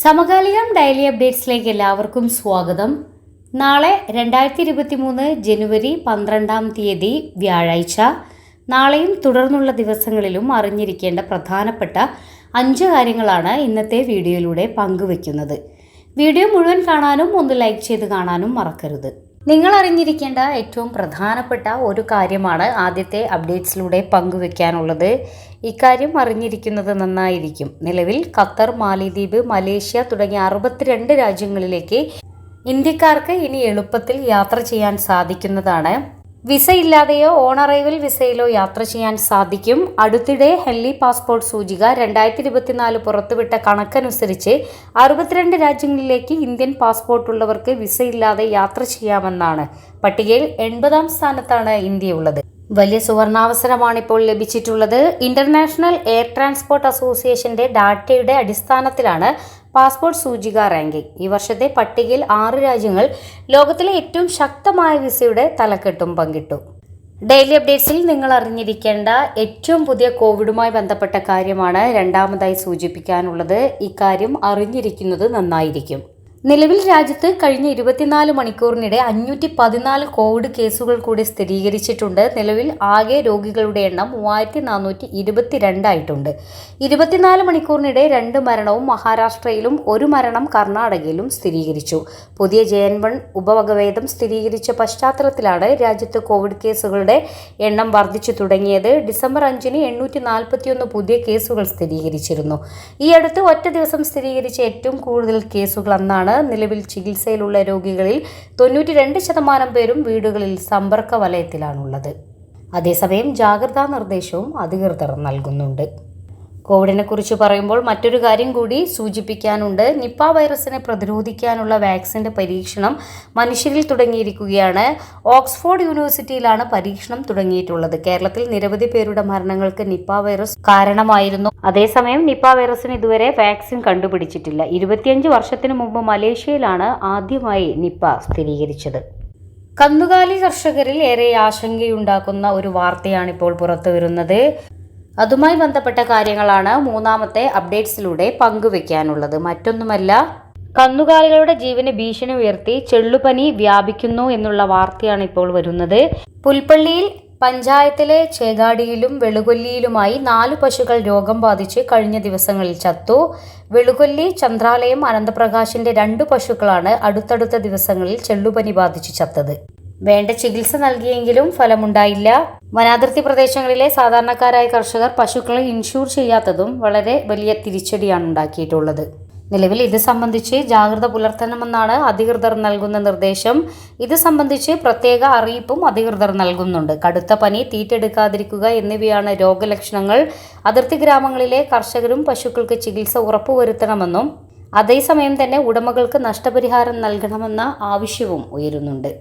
സമകാലികം ഡെയിലി അപ്ഡേറ്റ്സിലേക്ക് എല്ലാവർക്കും സ്വാഗതം. നാളെ രണ്ടായിരത്തി ഇരുപത്തി മൂന്ന് ജനുവരി പന്ത്രണ്ടാം തീയതി വ്യാഴാഴ്ച. നാളെയും തുടർന്നുള്ള ദിവസങ്ങളിലും അറിഞ്ഞിരിക്കേണ്ട പ്രധാനപ്പെട്ട അഞ്ച് കാര്യങ്ങളാണ് ഇന്നത്തെ വീഡിയോയിലൂടെ പങ്കുവെക്കുന്നത്. വീഡിയോ മുഴുവൻ കാണാനും ഒന്ന് ലൈക്ക് ചെയ്ത് കാണാനും മറക്കരുത്. നിങ്ങൾ അറിഞ്ഞിരിക്കേണ്ട ഏറ്റവും പ്രധാനപ്പെട്ട ഒരു കാര്യമാണ് ആദ്യത്തെ അപ്ഡേറ്റ്സിലൂടെ പങ്കുവെക്കാനുള്ളത്. ഇക്കാര്യം അറിഞ്ഞിരിക്കുന്നത് നന്നായിരിക്കും. നിലവിൽ ഖത്തർ മാലിദ്വീപ് മലേഷ്യ തുടങ്ങിയ അറുപത്തിരണ്ട് രാജ്യങ്ങളിലേക്ക് ഇന്ത്യക്കാർക്ക് ഇനി എളുപ്പത്തിൽ യാത്ര ചെയ്യാൻ സാധിക്കുന്നതാണ്. വിസ ഇല്ലാതെയോ ഓൺ അറൈവൽ വിസയിലോ യാത്ര ചെയ്യാൻ സാധിക്കും. അടുത്തിടെ ഹെല്ലി പാസ്പോർട്ട് സൂചിക രണ്ടായിരത്തി ഇരുപത്തിനാല് പുറത്തുവിട്ട കണക്കനുസരിച്ച് അറുപത്തിരണ്ട് രാജ്യങ്ങളിലേക്ക് ഇന്ത്യൻ പാസ്പോർട്ട് ഉള്ളവർക്ക് വിസയില്ലാതെ യാത്ര ചെയ്യാമെന്നാണ്. പട്ടികയിൽ എൺപതാം സ്ഥാനത്താണ് ഇന്ത്യ ഉള്ളത് വലിയ സുവർണാവസരമാണ് ഇപ്പോൾ ലഭിച്ചിട്ടുള്ളത്. ഇന്റർനാഷണൽ എയർ ട്രാൻസ്പോർട്ട് അസോസിയേഷന്റെ ഡാറ്റയുടെ അടിസ്ഥാനത്തിലാണ് പാസ്പോർട്ട് സൂചിക റാങ്കിംഗ്. ഈ വർഷത്തെ പട്ടികയിൽ ആറ് രാജ്യങ്ങൾ ലോകത്തിലെ ഏറ്റവും ശക്തമായ വിസയുടെ തലക്കെട്ടും പങ്കിട്ടു. ഡെയിലി അപ്ഡേറ്റ്സിൽ നിങ്ങൾ അറിഞ്ഞിരിക്കേണ്ട ഏറ്റവും പുതിയ കോവിഡുമായി ബന്ധപ്പെട്ട കാര്യമാണ് രണ്ടാമതായി സൂചിപ്പിക്കാനുള്ളത്. ഇക്കാര്യം അറിഞ്ഞിരിക്കുന്നത് നന്നായിരിക്കും. നിലവിൽ രാജ്യത്ത് കഴിഞ്ഞ ഇരുപത്തിനാല് മണിക്കൂറിനിടെ അഞ്ഞൂറ്റി പതിനാല് കോവിഡ് കേസുകൾ കൂടി സ്ഥിരീകരിച്ചിട്ടുണ്ട്. നിലവിൽ ആകെ രോഗികളുടെ എണ്ണം മൂവായിരത്തി നാനൂറ്റി ഇരുപത്തിരണ്ടായിട്ടുണ്ട് ഇരുപത്തിനാല് മണിക്കൂറിനിടെ രണ്ട് മരണവും മഹാരാഷ്ട്രയിലും ഒരു മരണം കർണാടകയിലും സ്ഥിരീകരിച്ചു. പുതിയ ജെ എൻ വൺ ഉപവകഭേദം സ്ഥിരീകരിച്ച പശ്ചാത്തലത്തിലാണ് രാജ്യത്ത് കോവിഡ് കേസുകളുടെ എണ്ണം വർദ്ധിച്ചു തുടങ്ങിയത്. ഡിസംബർ അഞ്ചിന് എണ്ണൂറ്റി നാൽപ്പത്തിയൊന്ന് പുതിയ കേസുകൾ സ്ഥിരീകരിച്ചിരുന്നു. ഈ അടുത്ത് ഒറ്റ ദിവസം സ്ഥിരീകരിച്ച ഏറ്റവും കൂടുതൽ കേസുകൾ അന്നാണ് നിലവിൽ ചികിത്സയിലുള്ള രോഗികളിൽ തൊണ്ണൂറ്റി രണ്ട് ശതമാനം പേരും വീടുകളിൽ സമ്പർക്ക വലയത്തിലാണുള്ളത്. അതേസമയം ജാഗ്രതാ നിർദ്ദേശവും അധികൃതർ നൽകുന്നുണ്ട്. കോവിഡിനെ കുറിച്ച് പറയുമ്പോൾ മറ്റൊരു കാര്യം കൂടി സൂചിപ്പിക്കാനുണ്ട്. നിപ്പ വൈറസിനെ പ്രതിരോധിക്കാനുള്ള വാക്സിന്റെ പരീക്ഷണം മനുഷ്യരിൽ തുടങ്ങിയിരിക്കുകയാണ്. ഓക്സ്ഫോർഡ് യൂണിവേഴ്സിറ്റിയിലാണ് പരീക്ഷണം തുടങ്ങിയിട്ടുള്ളത്. കേരളത്തിൽ നിരവധി പേരുടെ മരണങ്ങൾക്ക് നിപ്പ വൈറസ് കാരണമായിരുന്നു. അതേസമയം നിപ്പ വൈറസിന് ഇതുവരെ വാക്സിൻ കണ്ടുപിടിച്ചിട്ടില്ല. ഇരുപത്തിയഞ്ച് വർഷത്തിനു മുമ്പ് മലേഷ്യയിലാണ് ആദ്യമായി നിപ്പ സ്ഥിരീകരിച്ചത്. കന്നുകാലി കർഷകരിൽ ഏറെ ആശങ്കയുണ്ടാക്കുന്ന ഒരു വാർത്തയാണ് ഇപ്പോൾ പുറത്തു വരുന്നത് അതുമായി ബന്ധപ്പെട്ട കാര്യങ്ങളാണ് മൂന്നാമത്തെ അപ്ഡേറ്റ്സിലൂടെ പങ്കുവെക്കാനുള്ളത്. മറ്റൊന്നുമല്ല കന്നുകാലികളുടെ ജീവന് ഭീഷണി ഉയർത്തി ചെള്ളുപനി വ്യാപിക്കുന്നു എന്നുള്ള വാർത്തയാണ് ഇപ്പോൾ വരുന്നത്. പുൽപ്പള്ളിയിൽ പഞ്ചായത്തിലെ ചേകാടിയിലും വെളുകൊല്ലിയിലുമായി നാല് പശുക്കൾ രോഗം ബാധിച്ച് കഴിഞ്ഞ ദിവസങ്ങളിൽ ചത്തു. വെളുകൊല്ലി ചന്ദ്രാലയം അനന്തപ്രകാശിന്റെ രണ്ട് പശുക്കളാണ് അടുത്തടുത്ത ദിവസങ്ങളിൽ ചെള്ളുപനി ബാധിച്ച് ചത്തത്. വേണ്ട ചികിത്സ നൽകിയെങ്കിലും ഫലമുണ്ടായില്ല. വനാതിർത്തി പ്രദേശങ്ങളിലെ സാധാരണക്കാരായ കർഷകർ പശുക്കളെ ഇൻഷൂർ ചെയ്യാത്തതും വളരെ വലിയ തിരിച്ചടിയാണ് ഉണ്ടാക്കിയിട്ടുള്ളത്. നിലവിൽ ഇത് സംബന്ധിച്ച് ജാഗ്രത പുലർത്തണമെന്നാണ് അധികൃതർ നൽകുന്ന നിർദ്ദേശം. ഇത് സംബന്ധിച്ച് പ്രത്യേക അറിയിപ്പും അധികൃതർ നൽകുന്നുണ്ട്. കടുത്ത പനി തീറ്റെടുക്കാതിരിക്കുക എന്നിവയാണ് രോഗലക്ഷണങ്ങൾ. അതിർത്തി ഗ്രാമങ്ങളിലെ കർഷകരും പശുക്കൾക്ക് ചികിത്സ ഉറപ്പുവരുത്തണമെന്നും അതേസമയം തന്നെ ഉടമകൾക്ക് നഷ്ടപരിഹാരം നൽകണമെന്ന ആവശ്യവും ഉയരുന്നുണ്ട്.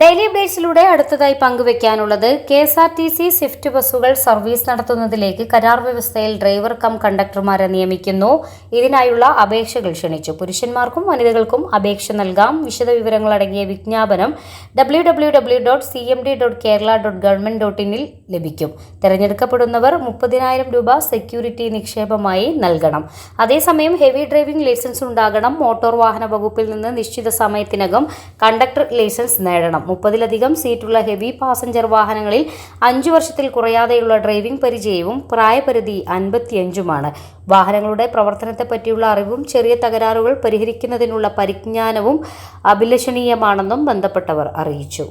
ഡെയിലി അപ്ഡേറ്റ്സിലൂടെ അടുത്തതായി പങ്കുവെക്കാനുള്ളത് K S R T C swift ബസ്സുകൾ സർവീസ് നടത്തുന്നതിലേക്ക് കരാർ വ്യവസ്ഥയിൽ ഡ്രൈവർ കം കണ്ടക്ടർമാരെ നിയമിക്കുന്നു. ഇതിനായുള്ള അപേക്ഷകൾ ക്ഷണിച്ചു. പുരുഷന്മാർക്കും വനിതകൾക്കും അപേക്ഷ നൽകാം. വിശദവിവരങ്ങൾ അടങ്ങിയ വിജ്ഞാപനം W W W dot C M D dot Kerala dot government dot ഇനിൽ ലഭിക്കും. തിരഞ്ഞെടുക്കപ്പെടുന്നവർ മുപ്പതിനായിരം രൂപ സെക്യൂരിറ്റി നിക്ഷേപമായി നൽകണം. അതേസമയം ഹെവി ഡ്രൈവിംഗ് ലൈസൻസ് ഉണ്ടാകണം. മോട്ടോർ വാഹന വകുപ്പിൽ നിന്ന് നിശ്ചിത സമയത്തിനകം കണ്ടക്ടർ ലൈസൻസ് നേടണം. മുപ്പതിലധികം സീറ്റുള്ള ഹെവി പാസഞ്ചർ വാഹനങ്ങളിൽ അഞ്ചു വർഷത്തിൽ കുറയാതെയുള്ള ഡ്രൈവിംഗ് പരിചയവും പ്രായപരിധി അൻപത്തിയഞ്ചുമാണ്. വാഹനങ്ങളുടെ പ്രവർത്തനത്തെ പറ്റിയുള്ള അറിവും ചെറിയ തകരാറുകൾ പരിഹരിക്കുന്നതിനുള്ള പരിജ്ഞാനവും അഭിലഷണീയമാണെന്നും ബന്ധപ്പെട്ടവർ അറിയിച്ചു.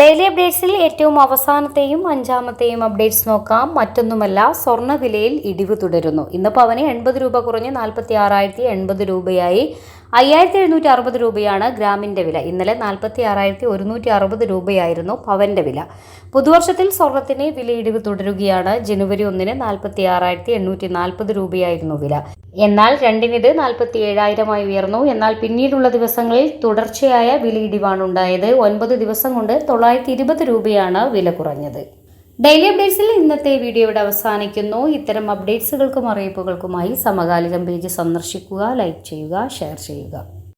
ഡെയിലി അപ്ഡേറ്റ്സിൽ ഏറ്റവും അവസാനത്തെയും അഞ്ചാമത്തെയും അപ്ഡേറ്റ്സ് നോക്കാം. മറ്റൊന്നുമല്ല സ്വർണവിലയിൽ ഇടിവ് തുടരുന്നു. ഇന്ന് പവന് എൺപത് രൂപ കുറഞ്ഞ് നാൽപ്പത്തി ആറായിരത്തി എൺപത് രൂപയായി. അയ്യായിരത്തി എഴുന്നൂറ്റി അറുപത് രൂപയാണ് ഗ്രാമിന്റെ വില. ഇന്നലെ നാൽപ്പത്തി ആറായിരത്തി ഒരുന്നൂറ്റി അറുപത് രൂപയായിരുന്നു പവന്റെ വില. പുതുവർഷത്തിൽ സ്വർണത്തിന് വിലയിടിവ് തുടരുകയാണ്. ജനുവരി ഒന്നിന് നാൽപ്പത്തി ആറായിരത്തി എണ്ണൂറ്റി നാൽപ്പത് രൂപയായിരുന്നു വില. എന്നാൽ രണ്ടിനിത് നാൽപ്പത്തി ഏഴായിരമായി ഉയർന്നു. എന്നാൽ പിന്നീടുള്ള ദിവസങ്ങളിൽ തുടർച്ചയായ വിലയിടിവാണ് ഉണ്ടായത്. ഒൻപത് ദിവസം കൊണ്ട് തൊള്ളായിരത്തി ഇരുപത് രൂപയാണ് വില കുറഞ്ഞത്. ഡെയിലി അപ്ഡേറ്റ്സിൽ ഇന്നത്തെ വീഡിയോ ഇവിടെ അവസാനിക്കുന്നു. ഇത്തരം അപ്ഡേറ്റ്സുകൾക്കും അറിയിപ്പുകൾക്കുമായി സമകാലികം പേജ് സന്ദർശിക്കുക ലൈക്ക് ചെയ്യുക ഷെയർ ചെയ്യുക.